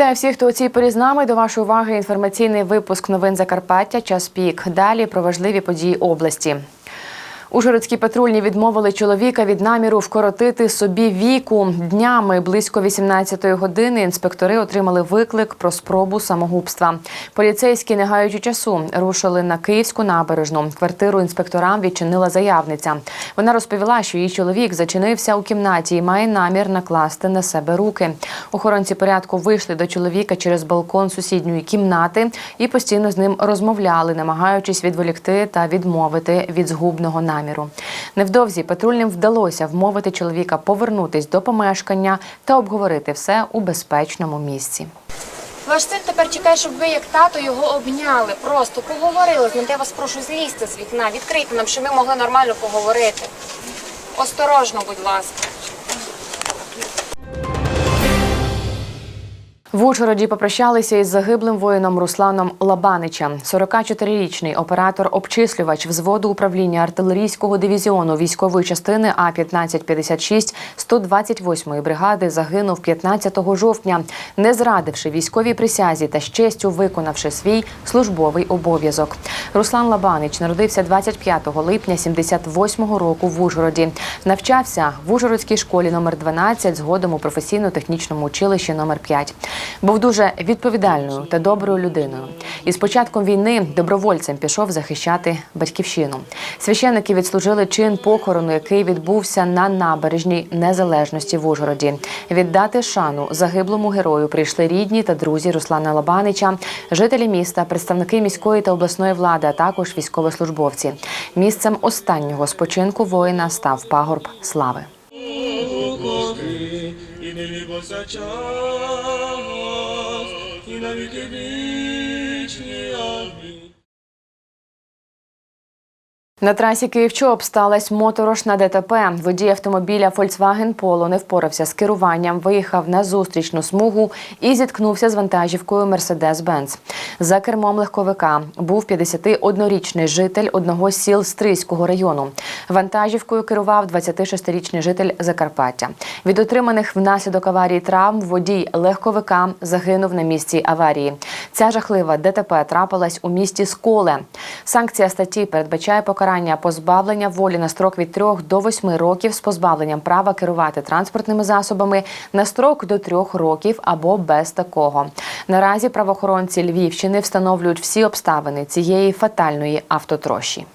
Вітаю всіх, хто у цій порі з нами. До вашої уваги інформаційний випуск новин Закарпаття. Час пік. Далі про важливі події області. Ужгородські патрульні відмовили чоловіка від наміру вкоротити собі віку. Днями близько 18-ї години інспектори отримали виклик про спробу самогубства. Поліцейські, не гаючи часу, рушили на Київську набережну. Квартиру інспекторам відчинила заявниця. Вона розповіла, що її чоловік зачинився у кімнаті і має намір накласти на себе руки. Охоронці порядку вийшли до чоловіка через балкон сусідньої кімнати і постійно з ним розмовляли, намагаючись відволікти та відмовити від згубного наміру. Невдовзі патрульним вдалося вмовити чоловіка повернутись до помешкання та обговорити все у безпечному місці. Ваш син тепер чекає, щоб ви, як тато, його обняли. Просто поговорили з ним. Я вас прошу злізти з вікна, відкрийте нам, щоб ми могли нормально поговорити. Осторожно, будь ласка. В Ужгороді попрощалися із загиблим воїном Русланом Лабаничем. 44-річний оператор-обчислювач взводу управління артилерійського дивізіону військової частини А 1556 128-ї бригади загинув 15 жовтня, не зрадивши військовій присязі та з честю виконавши свій службовий обов'язок. Руслан Лабанич народився 25 липня 78-го року в Ужгороді. Навчався в Ужгородській школі номер 12, згодом у професійно-технічному училищі номер 5. Був дуже відповідальною та доброю людиною. І з початком війни добровольцем пішов захищати батьківщину. Священники відслужили чин похорону, який відбувся на набережній незалежності в Ужгороді. Віддати шану загиблому герою прийшли рідні та друзі Руслана Лабанича, жителі міста, представники міської та обласної влади, а також військовослужбовці. Місцем останнього спочинку воїна став пагорб слави. І не вібося час, На трасі Київ-Чоп сталася моторошна ДТП. Водій автомобіля Volkswagen Polo не впорався з керуванням, виїхав на зустрічну смугу і зіткнувся з вантажівкою Mercedes-Benz. За кермом легковика був 51-річний житель одного з сіл Стрийського району. Вантажівкою керував 26-річний житель Закарпаття. Від отриманих внаслідок аварії травм водій легковика загинув на місці аварії. Ця жахлива ДТП трапилась у місті Сколе. Санкція статті передбачає покарання позбавлення волі на строк від 3 до 8 років з позбавленням права керувати транспортними засобами на строк до 3 років або без такого. Наразі правоохоронці Львівщини встановлюють всі обставини цієї фатальної автотрощі.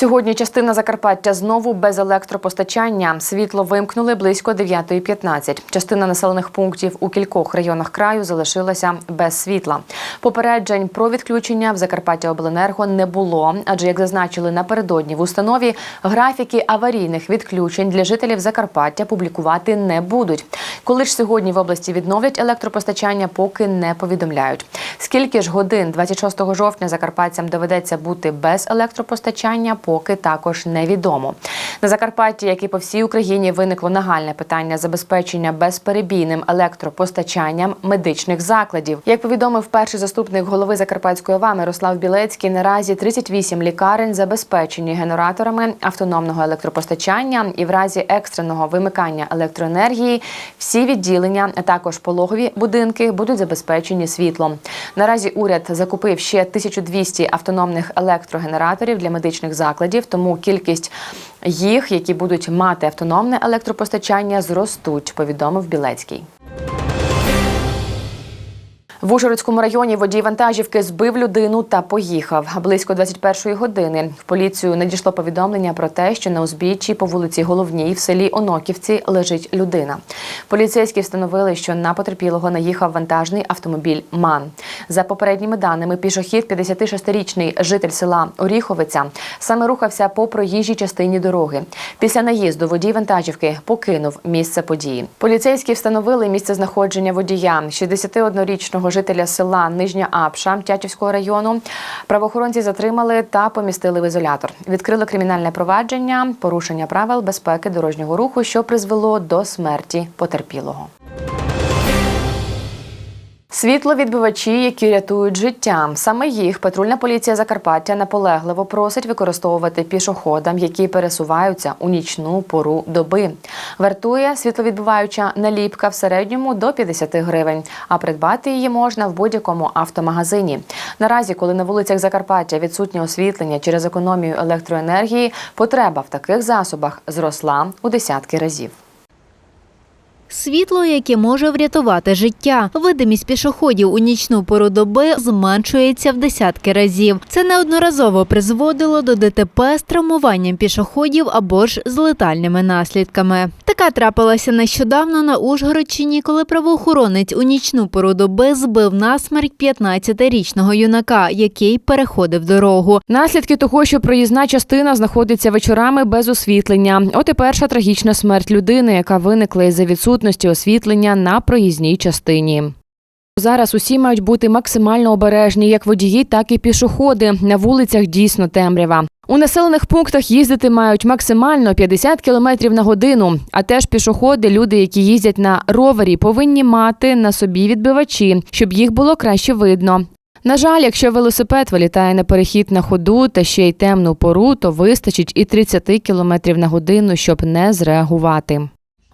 Сьогодні частина Закарпаття знову без електропостачання. Світло вимкнули близько 9.15. Частина населених пунктів у кількох районах краю залишилася без світла. Попереджень про відключення в Закарпаття Обленерго не було, адже як зазначили напередодні в установі, графіки аварійних відключень для жителів Закарпаття публікувати не будуть. Коли ж сьогодні в області відновлять електропостачання, поки не повідомляють. Скільки ж годин 26 жовтня закарпатцям доведеться бути без електропостачання, поки також невідомо. На Закарпатті, як і по всій Україні, виникло нагальне питання забезпечення безперебійним електропостачанням медичних закладів. Як повідомив перший заступник голови Закарпатської ОВА Мирослав Білецький, наразі 38 лікарень забезпечені генераторами автономного електропостачання і в разі екстреного вимикання електроенергії всі відділення, а також пологові будинки будуть забезпечені світлом. Наразі уряд закупив ще 1200 автономних електрогенераторів для медичних закладів, тому кількість їх, які будуть мати автономне електропостачання, зростуть, повідомив Білецький. В Ужгородському районі водій вантажівки збив людину та поїхав. Близько 21-ї години в поліцію надійшло повідомлення про те, що на узбіччі по вулиці Головній в селі Оноківці лежить людина. Поліцейські встановили, що на потерпілого наїхав вантажний автомобіль МАН. За попередніми даними, пішохід 56-річний житель села Оріховиця саме рухався по проїжджій частині дороги. Після наїзду водій вантажівки покинув місце події. Поліцейські встановили місце знаходження водія 61-річного жителя села Нижня Апша Тячівського району. Правоохоронці затримали та помістили в ізолятор. Відкрили кримінальне провадження, порушення правил безпеки дорожнього руху, що призвело до смерті потерпілого. Світловідбивачі, які рятують життя. Саме їх патрульна поліція Закарпаття наполегливо просить використовувати пішоходам, які пересуваються у нічну пору доби. Вартує світловідбиваюча наліпка в середньому до 50 гривень, а придбати її можна в будь-якому автомагазині. Наразі, коли на вулицях Закарпаття відсутнє освітлення через економію електроенергії, потреба в таких засобах зросла у десятки разів. Світло, яке може врятувати життя. Видимість пішоходів у нічну пору доби зменшується в десятки разів. Це неодноразово призводило до ДТП з травмуванням пішоходів або ж з летальними наслідками. Така трапилася нещодавно на Ужгородщині, коли правоохоронець у нічну пору доби збив насмерть 15-річного юнака, який переходив дорогу. Наслідки того, що проїзна частина знаходиться вечорами без освітлення. От і перша трагічна смерть людини, яка виникла із-за відсутності освітлення на проїзній частині. Зараз усі мають бути максимально обережні, як водії, так і пішоходи. На вулицях дійсно темрява. У населених пунктах їздити мають максимально 50 км на годину. А теж пішоходи, люди, які їздять на ровері, повинні мати на собі відбивачі, щоб їх було краще видно. На жаль, якщо велосипед вилітає на перехід на ходу та ще й темну пору, то вистачить і 30 км на годину, щоб не зреагувати.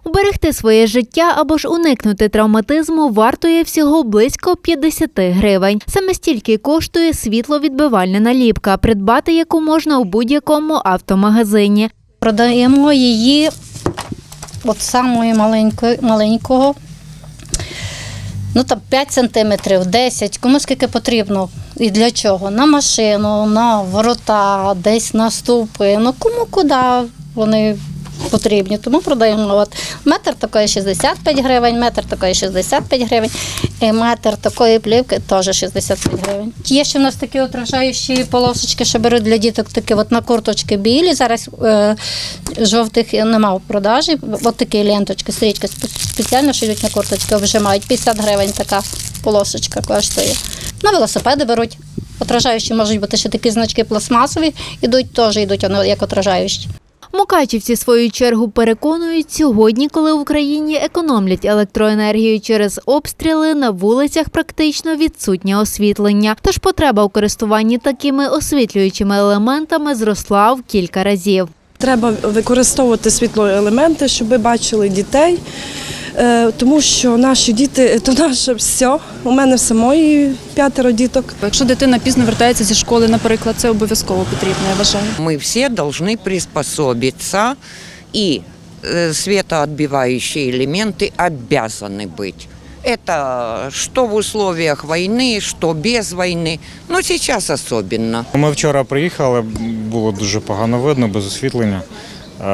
Уберегти своє життя або ж уникнути травматизму вартує всього близько 50 гривень. Саме стільки коштує світловідбивальна наліпка, придбати яку можна у будь-якому автомагазині. Продаємо її от самої маленького. Ну там 5 сантиметрів, 10, кому скільки потрібно. І для чого? На машину, на ворота, десь на стовпи. Ну кому куди вони потрібні. Тому продаємо от метр такої 65 гривень, метр такої 65 гривень, і метр такої плівки теж 65 гривень. Є ще в нас такі отражаючі полосочки, що беруть для діток такі от на курточки білі. Зараз е, жовтих нема в продажі. От такі ленточки, стрічки спе- спеціально шиють на курточки, обжимають. 50 гривень така полосочка коштує. На велосипеди беруть. Отражаючі можуть бути ще такі значки пластмасові, ідуть теж йдуть як отражаючі. Мукачівці, в свою чергу, переконують, сьогодні, коли в Україні економлять електроенергію через обстріли, на вулицях практично відсутнє освітлення. Тож потреба у користуванні такими освітлюючими елементами зросла в кілька разів. Треба використовувати світлоелементи, щоб ви бачили дітей, тому що наші діти то наше все. У мене в самої п'ятеро діток. Якщо дитина пізно вертається зі школи, наприклад, це обов'язково потрібно, я вважаю. Мы все должны приспособиться, и э, светоотбивающие элементы обязаны быть. Это что в условиях войны, что без войны, но сейчас особенно. Ми вчора приїхали, було дуже погано видно, без освітлення. Е,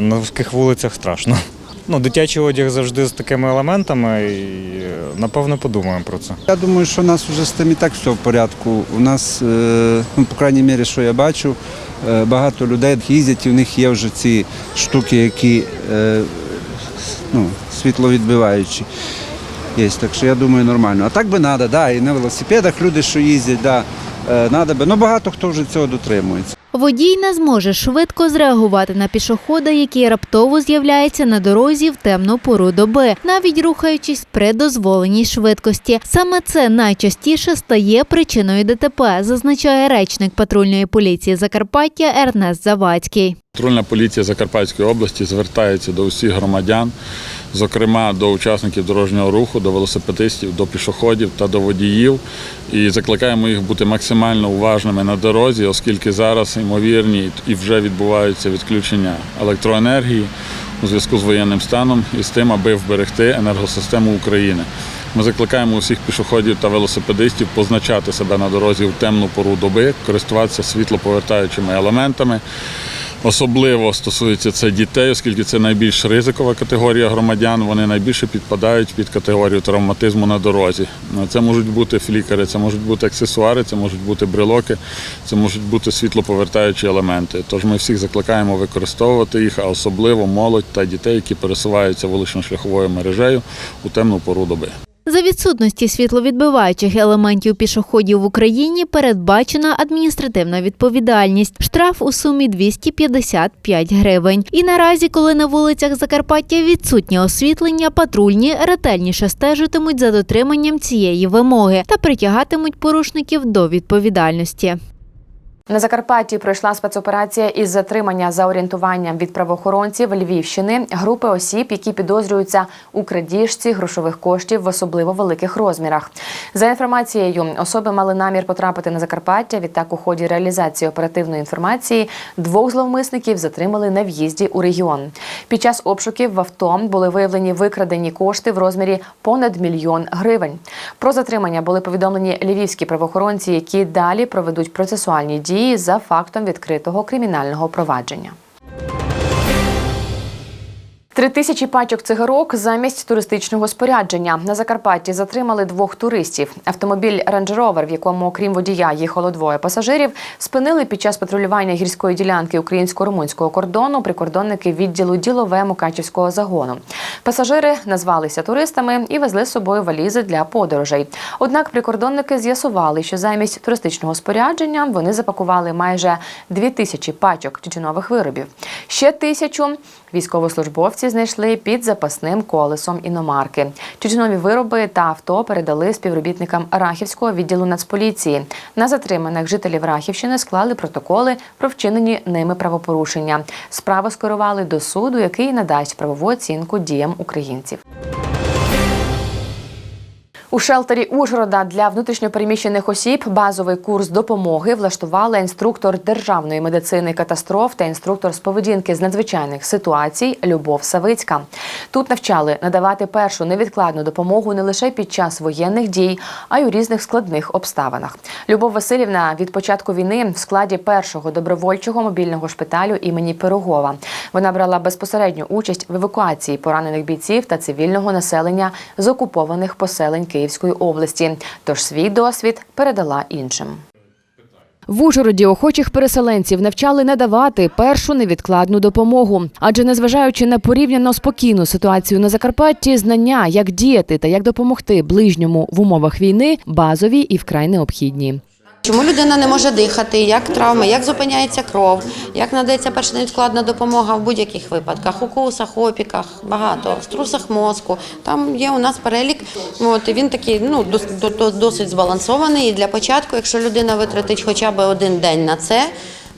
На вузьких вулицях страшно. Ну, дитячий одяг завжди з такими елементами, і е, напевно подумаємо про це. Я думаю, що у нас вже з тим і так все в порядку. У нас, е, ну, по крайній мірі, що я бачу, е, багато людей їздять, і в них є вже ці штуки, які ну, світловідбиваючі. Є, так що я думаю, нормально. А так би треба, да, і на велосипедах люди, що їздять, да, надо би. Ну багато хто вже цього дотримується. Водій не зможе швидко зреагувати на пішохода, який раптово з'являється на дорозі в темну пору доби, навіть рухаючись при дозволеній швидкості. Саме це найчастіше стає причиною ДТП, зазначає речник патрульної поліції Закарпаття Ернест Завадський. Патрульна поліція Закарпатської області звертається до усіх громадян, зокрема до учасників дорожнього руху, до велосипедистів, до пішоходів та до водіїв. І закликаємо їх бути максимально уважними на дорозі, оскільки зараз ймовірні і вже відбуваються відключення електроенергії у зв'язку з воєнним станом і з тим, аби вберегти енергосистему України. Ми закликаємо усіх пішоходів та велосипедистів позначати себе на дорозі в темну пору доби, користуватися світлоповертаючими елементами. Особливо стосується це дітей, оскільки це найбільш ризикова категорія громадян. Вони найбільше підпадають під категорію травматизму на дорозі. Це можуть бути флікери, це можуть бути аксесуари, це можуть бути брелоки, це можуть бути світлоповертаючі елементи. Тож ми всіх закликаємо використовувати їх, а особливо молодь та дітей, які пересуваються вулично-шляховою мережею у темну пору доби. За відсутності світловідбиваючих елементів пішоходів в Україні передбачена адміністративна відповідальність. Штраф у сумі 255 гривень. І наразі, коли на вулицях Закарпаття відсутнє освітлення, патрульні ретельніше стежитимуть за дотриманням цієї вимоги та притягатимуть порушників до відповідальності. На Закарпатті пройшла спецоперація із затримання за орієнтуванням від правоохоронців Львівщини групи осіб, які підозрюються у крадіжці грошових коштів в особливо великих розмірах. За інформацією, особи мали намір потрапити на Закарпаття. Відтак, у ході реалізації оперативної інформації двох зловмисників затримали на в'їзді у регіон. Під час обшуків в авто були виявлені викрадені кошти в розмірі понад мільйон гривень. Про затримання були повідомлені львівські правоохоронці, які далі проведуть процесуальні дії за фактом відкритого кримінального провадження. Три тисячі пачок цигарок замість туристичного спорядження на Закарпатті затримали двох туристів. Автомобіль Range Rover, в якому, окрім водія, їхало двоє пасажирів, спинили під час патрулювання гірської ділянки українсько-румунського кордону прикордонники відділу ділове Мукачівського загону. Пасажири назвалися туристами і везли з собою валізи для подорожей. Однак прикордонники з'ясували, що замість туристичного спорядження вони запакували майже дві тисячі пачок тютюнових виробів. Ще тисячу військовослужбовці знайшли під запасним колесом іномарки. Тютюнові вироби та авто передали співробітникам Рахівського відділу Нацполіції. На затриманих жителів Рахівщини склали протоколи про вчинені ними правопорушення. Справу скерували до суду, який надасть правову оцінку діям українців. У шелтері Ужгорода для внутрішньопереміщених осіб базовий курс допомоги влаштувала інструктор державної медицини катастроф та інструктор з поведінки з надзвичайних ситуацій Любов Савицька. Тут навчали надавати першу невідкладну допомогу не лише під час воєнних дій, а й у різних складних обставинах. Любов Васильівна від початку війни в складі першого добровольчого мобільного шпиталю імені Пирогова. Вона брала безпосередню участь в евакуації поранених бійців та цивільного населення з окупованих поселень Київської області. Тож свій досвід передала іншим. В Ужгороді охочих переселенців навчали надавати першу невідкладну допомогу. Адже незважаючи на порівняно спокійну ситуацію на Закарпатті, знання, як діяти та як допомогти ближньому в умовах війни, базові і вкрай необхідні. Чому людина не може дихати, як травми, як зупиняється кров, як надається перша невідкладна допомога в будь-яких випадках, укусах, опіках, багато, струсах мозку. Там є у нас перелік. От він такий ну дос- до- до- досить збалансований. І для початку, якщо людина витратить хоча б один день на це.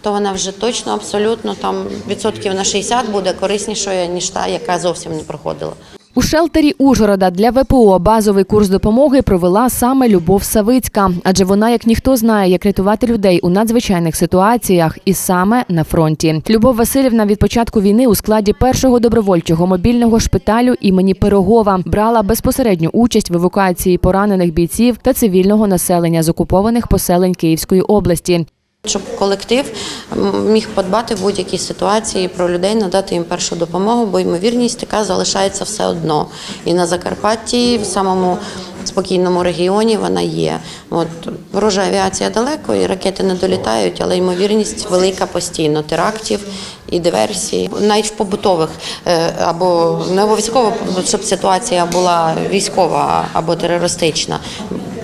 То вона вже точно абсолютно там відсотків на 60 буде кориснішою ніж та, яка зовсім не проходила. У шелтері Ужгорода для ВПО базовий курс допомоги провела саме Любов Савицька, адже вона, як ніхто, знає, як рятувати людей у надзвичайних ситуаціях, і саме на фронті. Любов Васильівна від початку війни у складі першого добровольчого мобільного шпиталю імені Пирогова брала безпосередню участь в евакуації поранених бійців та цивільного населення з окупованих поселень Київської області. Щоб колектив міг подбати в будь-якій ситуації про людей, надати їм першу допомогу, бо ймовірність така залишається все одно. І на Закарпатті, в самому спокійному регіоні, вона є. От ворожа авіація далеко, і ракети не долітають, але ймовірність велика постійно терактів і диверсій, навіть в побутових е, або не обов'язково, щоб ситуація була військова або терористична.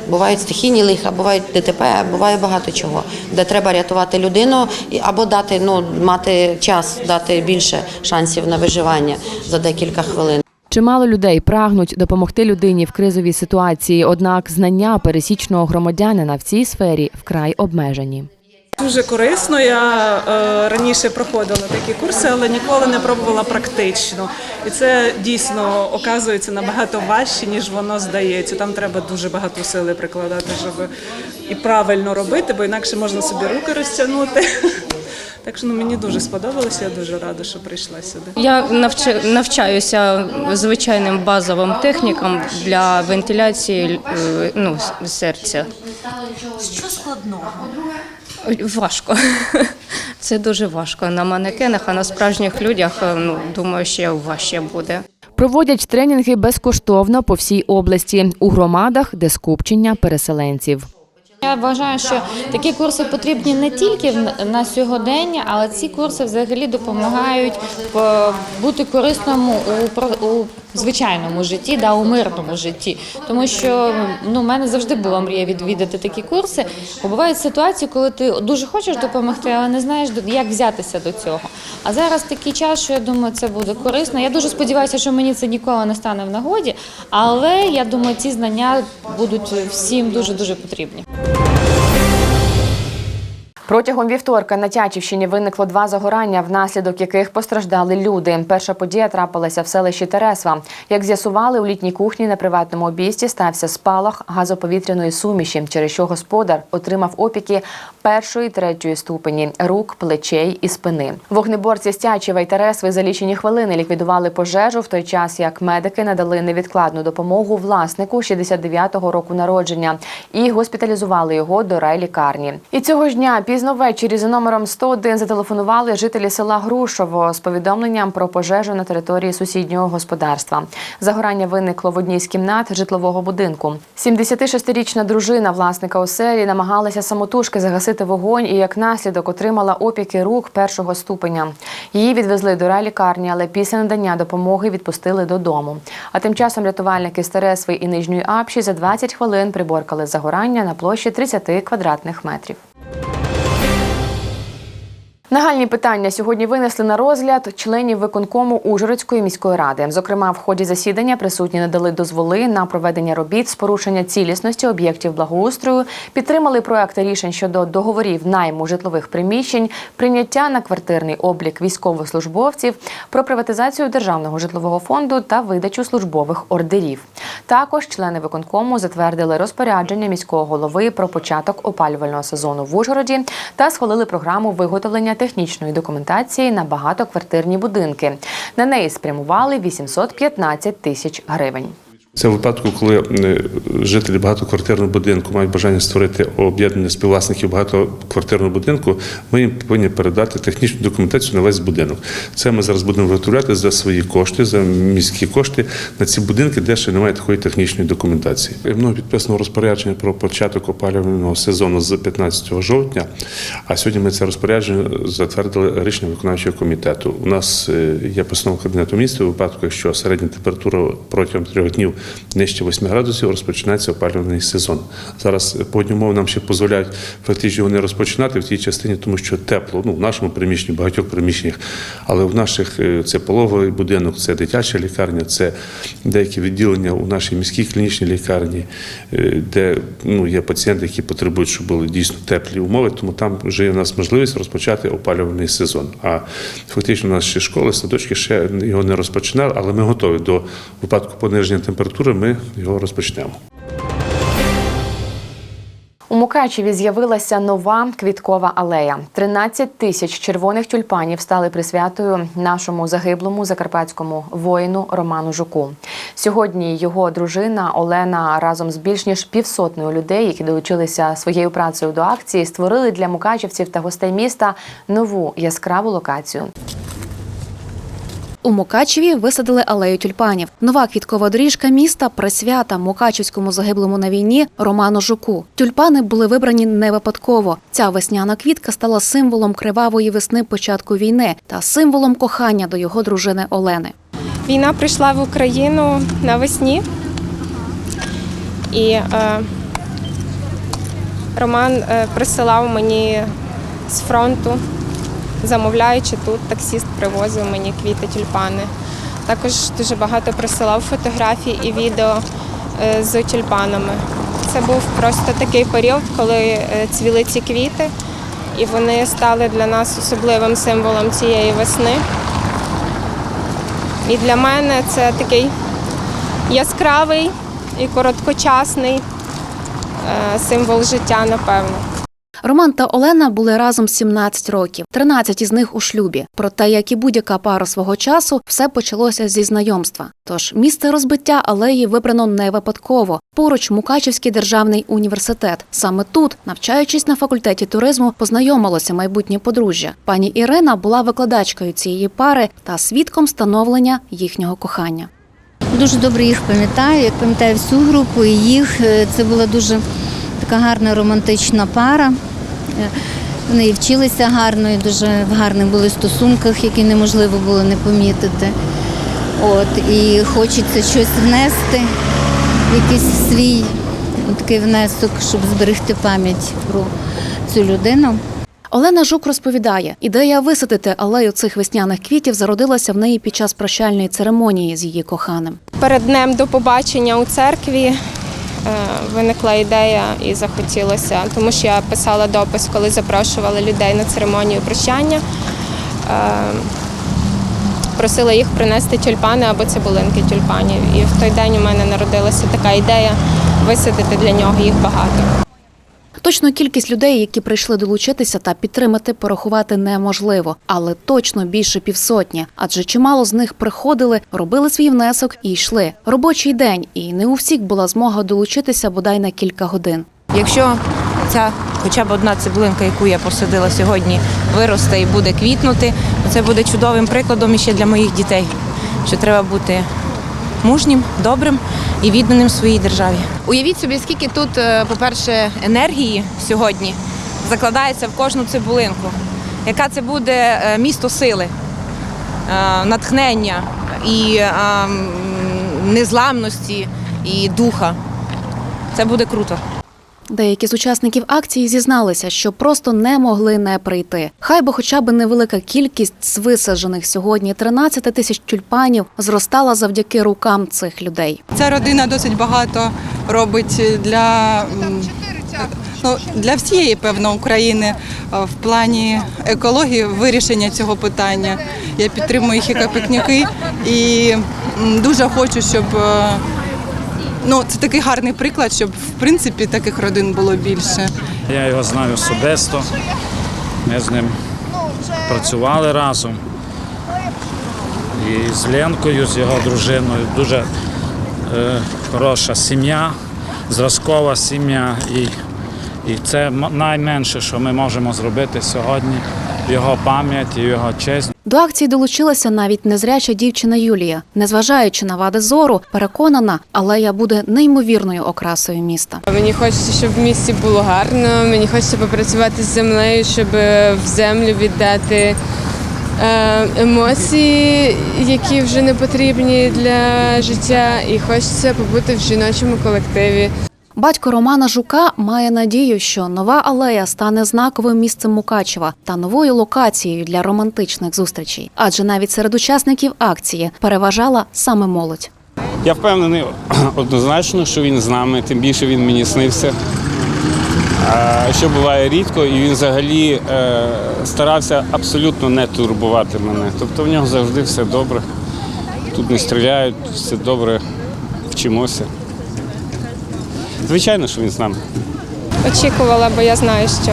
Бувають стихійні лиха, бувають ДТП, буває багато чого, де треба рятувати людину або дати ну мати час, дати більше шансів на виживання за декілька хвилин. Чимало людей прагнуть допомогти людині в кризовій ситуації, однак знання пересічного громадянина в цій сфері вкрай обмежені. Дуже корисно. Я е, раніше проходила такі курси, але ніколи не пробувала практично. І це дійсно оказується набагато важче, ніж воно здається. Там треба дуже багато сили прикладати, щоб і правильно робити, бо інакше можна собі руки розтягнути. Так що ну, мені дуже сподобалося, я дуже рада, що прийшла сюди. Я навча- навчаюся звичайним базовим технікам для вентиляції е, ну, серця. Що складного? Важко. Це дуже важко. На манекенах, а на справжніх людях е, ну, думаю, ще важче буде. Проводять тренінги безкоштовно по всій області у громадах, де скупчення переселенців. Я вважаю, що такі курси потрібні не тільки на сьогодення, але ці курси взагалі допомагають бути корисному у у звичайному житті, да, у мирному житті. Тому що ну, в мене завжди була мрія відвідати такі курси. Бо бувають ситуації, коли ти дуже хочеш допомогти, але не знаєш, як взятися до цього. А зараз такий час, що я думаю, це буде корисно. Я дуже сподіваюся, що мені це ніколи не стане в нагоді, але я думаю, ці знання будуть всім дуже дуже потрібні. Протягом вівторка на Тячівщині виникло два загорання, внаслідок яких постраждали люди. Перша подія трапилася в селищі Тересва. Як з'ясували, у літній кухні на приватному обійсті стався спалах газоповітряної суміші, через що господар отримав опіки першої третьої ступені рук, плечей і спини. Вогнеборці з Тячева й Тересви за лічені хвилини ліквідували пожежу в той час, як медики надали невідкладну допомогу власнику 69-го року народження і госпіталізували його до райлікарні. І цього ж дня пізно ввечері за номером 101 зателефонували жителі села Грушово з повідомленням про пожежу на території сусіднього господарства. Загорання виникло в одній з кімнат житлового будинку. 76-річна дружина власника оселі намагалася самотужки загасити вогонь і як наслідок отримала опіки рук першого ступеня. Її відвезли до райлікарні, але після надання допомоги відпустили додому. А тим часом рятувальники з Тересви і Нижньої Апші за 20 хвилин приборкали загорання на площі 30 квадратних метрів. Нагальні питання сьогодні винесли на розгляд членів виконкому Ужгородської міської ради. Зокрема, в ході засідання присутні надали дозволи на проведення робіт з порушення цілісності об'єктів благоустрою, підтримали проекти рішень щодо договорів найму житлових приміщень, прийняття на квартирний облік військовослужбовців, про приватизацію державного житлового фонду та видачу службових ордерів. Також члени виконкому затвердили розпорядження міського голови про початок опалювального сезону в Ужгороді та схвалили програму виготовлення технічної документації на багатоквартирні будинки. На неї спрямували 815 тисяч гривень. Це в випадку, коли е, жителі багатоквартирного будинку мають бажання створити об'єднання співвласників багатоквартирного будинку, ми їм повинні передати технічну документацію на весь будинок. Це ми зараз будемо виготовляти за свої кошти, за міські кошти на ці будинки, де ще немає такої технічної документації. Мною підписано розпорядження про початок опалювального сезону з 15 жовтня. А сьогодні ми це розпорядження затвердили рішення виконавчого комітету. У нас е, є постанова кабінету міністрів випадку, якщо середня температура протягом трьох днів нижче 8 градусів, розпочинається опалювальний сезон. Зараз погодні умови нам ще дозволяють фактично його не розпочинати в тій частині, тому що тепло ну в нашому приміщенні, в багатьох приміщеннях, але в наших е, це пологовий будинок, це дитяча лікарня, це деякі відділення у нашій міській клінічній лікарні, е, де ну є пацієнти, які потребують, щоб були дійсно теплі умови. Тому там вже є у нас можливість розпочати опалювальний сезон. А фактично у нас ще школи, садочки ще його не розпочинали, але ми готові до випадку пониження температури. Ми його розпочнемо. У Мукачеві з'явилася нова квіткова алея. 13 тисяч червоних тюльпанів стали присвятою нашому загиблому закарпатському воїну Роману Жуку. Сьогодні його дружина Олена разом з більш ніж півсотнею людей, які долучилися своєю працею до акції, створили для мукачевців та гостей міста нову яскраву локацію. У Мукачеві висадили алею тюльпанів. Нова квіткова доріжка міста присвята мукачівському загиблому на війні Роману Жуку. Тюльпани були вибрані не випадково. Ця весняна квітка стала символом кривавої весни початку війни та символом кохання до його дружини Олени. Війна прийшла в Україну навесні, і е, Роман е, присилав мені з фронту, замовляючи тут, таксіст привозив мені квіти, тюльпани. Також дуже багато присилав фотографій і відео е, з тюльпанами. Це був просто такий період, коли е, цвіли ці квіти, і вони стали для нас особливим символом цієї весни. І для мене це такий яскравий і короткочасний е, символ життя, напевно. Роман та Олена були разом 17 років, 13 із них у шлюбі. Проте, як і будь-яка пара свого часу, все почалося зі знайомства. Тож місце розбиття алеї вибрано не випадково. Поруч Мукачівський державний університет. Саме тут, навчаючись на факультеті туризму, познайомилося майбутнє подружжя. Пані Ірина була викладачкою цієї пари та свідком становлення їхнього кохання. Дуже добре їх пам'ятаю, як пам'ятаю всю групу і їх. Е, Це була дуже така гарна романтична пара. Е, Вони і вчилися гарно, і дуже в гарних були стосунках, які неможливо було не помітити. От, і хочеться щось внести, якийсь свій такий внесок, щоб зберегти пам'ять про цю людину. Олена Жук розповідає, ідея висадити алею цих весняних квітів зародилася в неї під час прощальної церемонії з її коханим. Перед днем до побачення у церкві виникла ідея і захотілося, тому що я писала допис, коли запрошували людей на церемонію прощання. Е, Просила їх принести тюльпани або цибулинки тюльпанів. І в той день у мене народилася така ідея висадити для нього їх багато. Точну кількість людей, які прийшли долучитися та підтримати, порахувати неможливо, але точно більше півсотні, адже чимало з них приходили, робили свій внесок і йшли. Робочий день, і не у всіх була змога долучитися бодай на кілька годин. Якщо ця хоча б одна цибулинка, яку я посадила сьогодні, виросте і буде квітнути, це буде чудовим прикладом іще для моїх дітей, що треба бути мужнім, добрим і відданим своїй державі. Уявіть собі, скільки тут, е, по-перше, енергії сьогодні закладається в кожну цибулинку. Яка це буде е, місто сили, е, натхнення і незламності і духа. Це буде круто. Деякі з учасників акції зізналися, що просто не могли не прийти. Хай би хоча б невелика кількість з висаджених сьогодні 13 тисяч тюльпанів зростала завдяки рукам цих людей. Ця родина досить багато робить для, ну, для всієї певно України е, в плані екології вирішення цього питання. Я підтримую їх як пікніки і дуже хочу, щоб е, ну, це такий гарний приклад, щоб в принципі таких родин було більше. Я його знаю особисто. Ми з ним працювали разом. І з Ленкою, з його дружиною. Дуже е, хороша сім'я, зразкова сім'я. І, і це найменше, що ми можемо зробити сьогодні його пам'ять і його честь. До акції долучилася навіть незряча дівчина Юлія. Незважаючи на вади зору, переконана, алея буде неймовірною окрасою міста. Мені хочеться, щоб в місті було гарно. Мені хочеться попрацювати з землею, щоб в землю віддати е, емоції, які вже не потрібні для життя. І хочеться побути в жіночому колективі. Батько Романа Жука має надію, що нова алея стане знаковим місцем Мукачева та новою локацією для романтичних зустрічей. Адже навіть серед учасників акції переважала саме молодь. Я впевнений однозначно, що він з нами, тим більше він мені снився. Що буває рідко, і він взагалі е, старався абсолютно не турбувати мене. Тобто в нього завжди все добре. Тут не стріляють, все добре, вчимося. Звичайно, що він з нами. Очікувала, бо я знаю, що,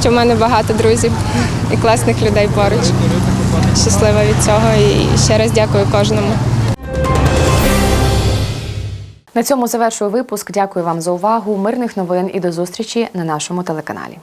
що в мене багато друзів і класних людей поруч. Щаслива від цього і ще раз дякую кожному. На цьому завершую випуск. Дякую вам за увагу. Мирних новин і до зустрічі на нашому телеканалі.